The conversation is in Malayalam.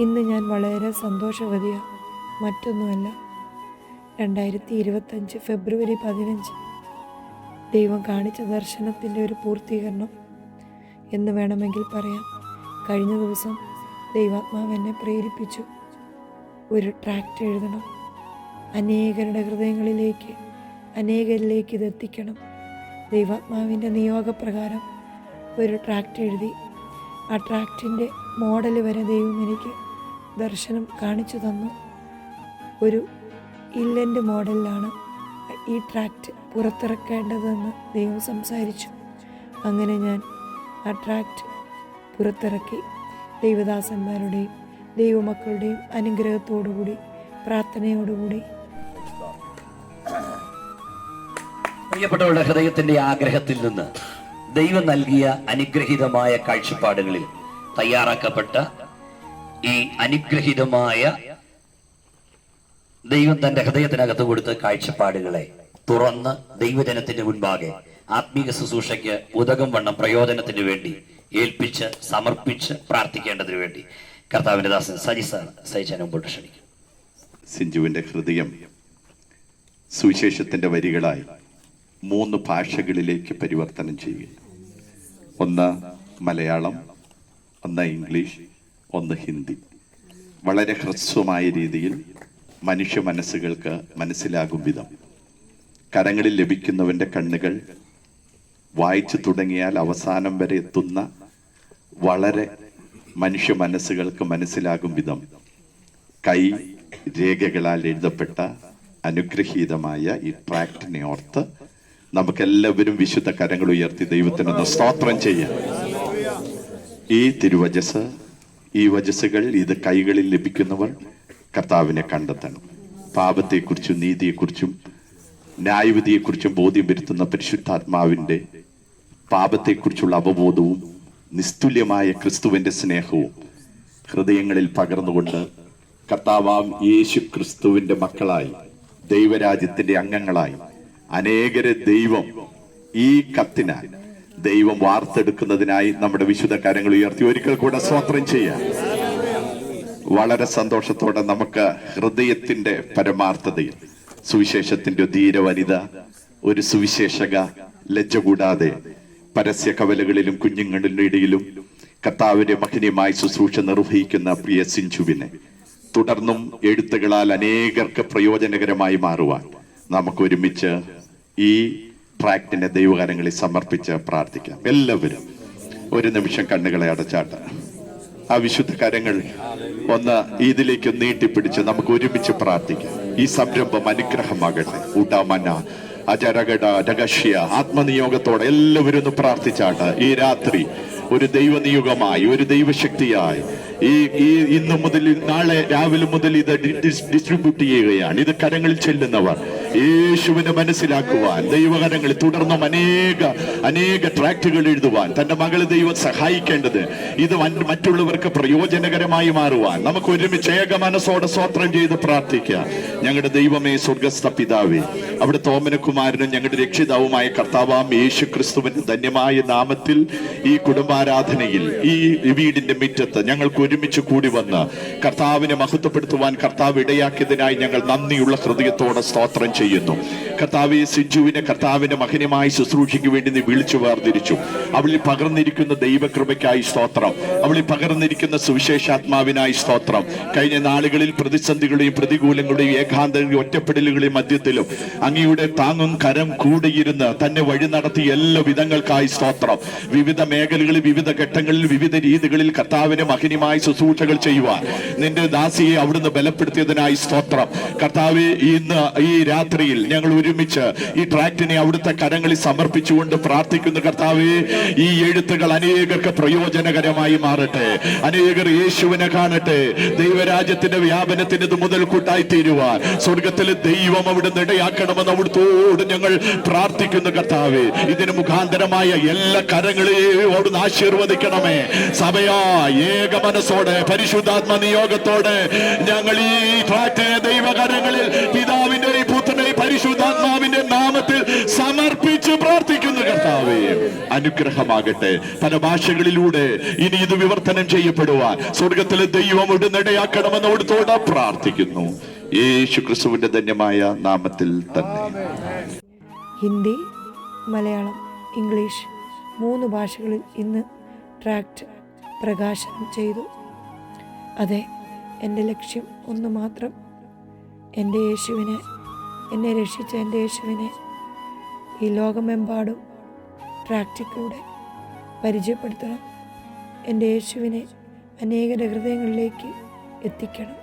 ഇന്ന് ഞാൻ വളരെ സന്തോഷവതിയാണ് മറ്റൊന്നുമല്ല. രണ്ടായിരത്തി ഇരുപത്തഞ്ച് ഫെബ്രുവരി പതിനഞ്ച്. ദൈവം കാണിച്ച ദർശനത്തിന്റെ ഒരു പൂർത്തീകരണം എന്ന് വേണമെങ്കിൽ പറയാം. കഴിഞ്ഞ ദിവസം ദൈവാത്മാവ് എന്നെ പ്രേരിപ്പിച്ചു. ഒരു ട്രാക്റ്റ് എഴുതണം. അനേകരുടെ ഹൃദയങ്ങളിലേക്ക് അനേകരിലേക്ക് ഇത് എത്തിക്കണം. ദൈവാത്മാവിന്റെ നിയോഗപ്രകാരം ഒരു ട്രാക്റ്റ് എഴുതി. ആ ട്രാക്റ്റിന്റെ മോഡൽ വരെ ദൈവം എനിക്ക് ദർശനം കാണിച്ചു തന്നു. ഒരു ഇല്ലന്റ് മോഡലിലാണ് ഈ ട്രാക്റ്റ് പുറത്തിറക്കേണ്ടതെന്ന് ദൈവം സംസാരിച്ചു. അങ്ങനെ ഞാൻ ആ ട്രാക്റ്റ് പുറത്തിറക്കി. ദൈവദാസന്മാരുടെയും ദൈവമക്കളുടെയും അനുഗ്രഹത്തോടുകൂടി പ്രാർത്ഥനയോടുകൂടി. പ്രിയപ്പെട്ടവരുടെ ഹൃദയത്തിന്റെ ആഗ്രഹത്തിൽ നിന്ന് ദൈവം നൽകിയ അനുഗ്രഹീതമായ കാഴ്ചപ്പാടുകളിൽ തയ്യാറാക്കപ്പെട്ട ഈ അനുഗ്രഹീതമായ ദൈവം തന്റെ ഹൃദയത്തിനകത്ത് കൊടുത്ത കാഴ്ചപ്പാടുകളെ തുറന്ന് ദൈവജനത്തിന്റെ മുൻപാകെ ആത്മീക ശുശ്രൂഷയ്ക്ക് ഉതകം വണ്ണം പ്രയോജനത്തിന് വേണ്ടി ഏൽപ്പിച്ച് സമർപ്പിച്ച് പ്രാർത്ഥിക്കേണ്ടതിന് വേണ്ടി. കർത്താവിന്റെ ദാസൻ സജിസാണ് സഹിച്ചാൻ മുമ്പോട്ട് ക്ഷണിക്കും സിഞ്ചുവിന്റെ ഹൃദയം സുവിശേഷത്തിന്റെ വരികളായി മൂന്ന് ഭാഷകളിലേക്ക് പരിവർത്തനം ചെയ്യുക ഒന്ന് മലയാളം ഒന്ന് ഇംഗ്ലീഷ് ഒന്ന് ഹിന്ദി. വളരെ ഹ്രസ്വമായ രീതിയിൽ മനുഷ്യ മനസ്സുകൾക്ക് മനസ്സിലാകും വിധം. കരങ്ങളിൽ ലഭിക്കുന്നവന്റെ കണ്ണുകൾ വായിച്ചു തുടങ്ങിയാൽ അവസാനം വരെ എത്തുന്ന വളരെ മനുഷ്യ മനസ്സുകൾക്ക് മനസ്സിലാകും വിധം. കൈ രേഖകളാൽ എഴുതപ്പെട്ട അനുഗ്രഹീതമായ ഈ ട്രാക്ടിനെ ഓർത്ത് നമുക്കെല്ലാവരും വിശുദ്ധ കരങ്ങൾ ഉയർത്തി ദൈവത്തിനൊന്ന് സ്തോത്രം ചെയ്യാം. ഈ തിരുവചസ് ഈ വജസ്സുകൾ ഇത് കൈകളിൽ ലഭിക്കുന്നവർ കർത്താവിനെ കണ്ടെത്തണം. പാപത്തെക്കുറിച്ചും നീതിയെക്കുറിച്ചും ന്യായവിധിയെക്കുറിച്ചും ബോധ്യം വരുത്തുന്ന പരിശുദ്ധാത്മാവിന്റെ പാപത്തെക്കുറിച്ചുള്ള അവബോധവും നിസ്തുല്യമായ ക്രിസ്തുവിന്റെ സ്നേഹവും ഹൃദയങ്ങളിൽ പകർന്നുകൊണ്ട് കർത്താവാം യേശു ക്രിസ്തുവിന്റെ മക്കളായി ദൈവരാജ്യത്തിന്റെ അംഗങ്ങളായി അനേകരെ ദൈവം ഈ കത്തിനാൽ ദൈവം വാർത്തെടുക്കുന്നതിനായി നമ്മുടെ വിശുദ്ധ കാര്യങ്ങൾ ഉയർത്തി. ഒരിക്കൽ കൂടെ സ്വാത്രം ചെയ്യാം. വളരെ സന്തോഷത്തോടെ നമുക്ക് ഹൃദയത്തിന്റെ പരമാർത്ഥതയിൽ സുവിശേഷത്തിന്റെ ധീര വനിത ഒരു സുവിശേഷക ലജ്ജ കൂടാതെ പരസ്യ കവലകളിലും കുഞ്ഞുങ്ങളുടെ ഇടയിലും കർത്താവിന്റെ മഹനീയമായി ശുശ്രൂഷ നിർവഹിക്കുന്ന പ്രിയ സിഞ്ചുവിനെ തുടർന്നും എഴുത്തുകളാൽ അനേകർക്ക് പ്രയോജനകരമായി മാറുവാൻ നമുക്ക് ഒരുമിച്ച് ഈ ട്രാക്റ്റിനെ ദൈവകാരങ്ങളിൽ സമർപ്പിച്ച് പ്രാർത്ഥിക്കാം. എല്ലാവരും ഒരു നിമിഷം കണ്ണുകളെ അടച്ചാട്ട്. ആ വിശുദ്ധ കരങ്ങൾ ഒന്ന് ഇതിലേക്ക് നീട്ടിപ്പിടിച്ച് നമുക്ക് ഒരുമിച്ച് പ്രാർത്ഥിക്കാം. ഈ സംരംഭം അനുഗ്രഹമാകട്ടെ. ഉടാമന അജരകട രഹസ്യ ആത്മനിയോഗത്തോടെ എല്ലാവരും ഒന്ന് പ്രാർത്ഥിച്ചാട്ട്. ഈ രാത്രി ഒരു ദൈവനിയോഗമായി ഒരു ദൈവശക്തിയായി. ഈ ഈ ഇന്നു മുതൽ നാളെ രാവിലെ മുതൽ ഇത് ഡിസ്ട്രിബ്യൂട്ട് ചെയ്യുകയാണ്. ഇത് കരങ്ങളിൽ ചെല്ലുന്നവർ. യേശുവിനെ മനസ്സിലാക്കുവാൻ ദൈവകരങ്ങൾ തുടർന്നും അനേക അനേക ട്രാക്റ്റുകൾ എഴുതുവാൻ തന്റെ മകളെ ദൈവം സഹായിക്കേണ്ടത് ഇത് മറ്റുള്ളവർക്ക് പ്രയോജനകരമായി മാറുവാൻ. നമുക്ക് ഒരുമിച്ച് ഏക മനസ്സോടെ സ്വോത്രം ചെയ്ത് പ്രാർത്ഥിക്കാം. ഞങ്ങളുടെ ദൈവമേ സ്വർഗസ്ഥ പിതാവേ അവിടെ തോമനകുമാരനും ഞങ്ങളുടെ രക്ഷിതാവുമായ കർത്താവാം യേശു ക്രിസ്തുവിന്റെ ധന്യമായ നാമത്തിൽ ഈ കുടുംബാരാധനയിൽ ഈ വീടിന്റെ മുറ്റത്ത് ഞങ്ങൾക്ക് ഒരുമിച്ച് കൂടി വന്ന് കർത്താവിനെ മഹത്വപ്പെടുത്തുവാൻ കർത്താവ് ഇടയാക്കിയതിനായി ഞങ്ങൾ നന്ദിയുള്ള ഹൃദയത്തോടെ സ്തോത്രം ചെയ്യുന്നു. കർത്താവ് സിജുവിനെ കർത്താവിന്റെ മഹനമായി ശുശ്രൂഷയ്ക്ക് വേണ്ടി നീ വിളിച്ചു വേർതിരിച്ചു. അവളിൽ പകർന്നിരിക്കുന്ന ദൈവകൃപയ്ക്കായി സ്തോത്രം. അവളിൽ പകർന്നിരിക്കുന്ന സുവിശേഷാത്മാവിനായി സ്തോത്രം. കഴിഞ്ഞ നാളുകളിൽ പ്രതിസന്ധികളുടെയും പ്രതികൂലങ്ങളുടെയും ഏകാന്തകളുടെയും ഒറ്റപ്പെടലുകളുടെയും മധ്യത്തിലും അങ്ങയുടെ താങ്ങും കരം കൂടിയിരുന്ന് തന്നെ വഴി നടത്തി എല്ലാ വിധങ്ങൾക്കായി സ്തോത്രം. വിവിധ മേഖലകളിൽ വിവിധ ഘട്ടങ്ങളിൽ വിവിധ രീതികളിൽ കർത്താവിനെ മഹിനിമായി ശുശ്രൂഷകൾ ചെയ്യുവാൻ നിന്റെ ദാസിയെ അവിടുന്ന് ബലപ്പെടുത്തിയതിനായി സ്തോത്രം. കർത്താവ് ഇന്ന് ഈ രാത്രിയിൽ ഞങ്ങൾ ഒരുമിച്ച് ഈ ട്രാക്ടിനെ അവിടുത്തെ കരങ്ങളിൽ സമർപ്പിച്ചുകൊണ്ട് പ്രാർത്ഥിക്കുന്നു കർത്താവ് ഈ എഴുത്തുകൾ അനേകർക്ക് പ്രയോജനകരമായി മാറട്ടെ. അനേകർ യേശുവിനെ കാണട്ടെ. ദൈവരാജ്യത്തിന്റെ വ്യാപനത്തിന് ഇത് മുതൽക്കൂട്ടായി തീരുവാൻ. സ്വർഗത്തിലെ ദൈവം അവിടുന്ന് ഇടയാക്കണമെന്ന് അവിടുത്തോട് ഞങ്ങൾ പ്രാർത്ഥിക്കുന്നു കർത്താവേ. ഇതിന് മുഖാന്തരമായ എല്ലാ കരങ്ങളെയും അവിടുന്ന് ആശീർവദിക്കണമേ. സഭയാ ഏക മനസ്സോടെ പരിശുദ്ധാത്മ നിയോഗത്തോടെ ഞങ്ങൾ ഈ ദൈവകരങ്ങളിൽ പിതാവിന്റെയും പുത്രനെ പരിശുദ്ധ പരിശുദ്ധാത്മാവിന്റെ നാമത്തിൽ സമർപ്പിച്ച് പ്രാർത്ഥിക്കുന്നു കർത്താവേ. അനുഗ്രഹമാകട്ടെ. പല ഭാഷകളിലൂടെ ഇനി ഇത് വിവർത്തനം ചെയ്യപ്പെടുവാൻ. സ്വർഗത്തിലെ ദൈവം ഇടുന്നിടയാക്കണമെന്ന് അവിടുത്തോടെ പ്രാർത്ഥിക്കുന്നു. യേശു ക്രിസ്തുവിന്റെ ധന്യമായ നാമത്തിൽ തന്നെ. ഹിന്ദി മലയാളം ഇംഗ്ലീഷ് മൂന്ന് ഭാഷകളിൽ ഇന്ന് ട്രാക്ട് പ്രകാശനം ചെയ്തു. അതെ എന്റെ ലക്ഷ്യം ഒന്ന് മാത്രം എന്റെ യേശുവിനെ എന്നെ രക്ഷിച്ച എന്റെ യേശുവിനെ ഈ ലോകമെമ്പാടും ട്രാക്റ്റിലൂടെ പരിചയപ്പെടുത്തണം. എന്റെ യേശുവിനെ അനേകരുടെ ഹൃദയങ്ങളിലേക്ക് എത്തിക്കണം.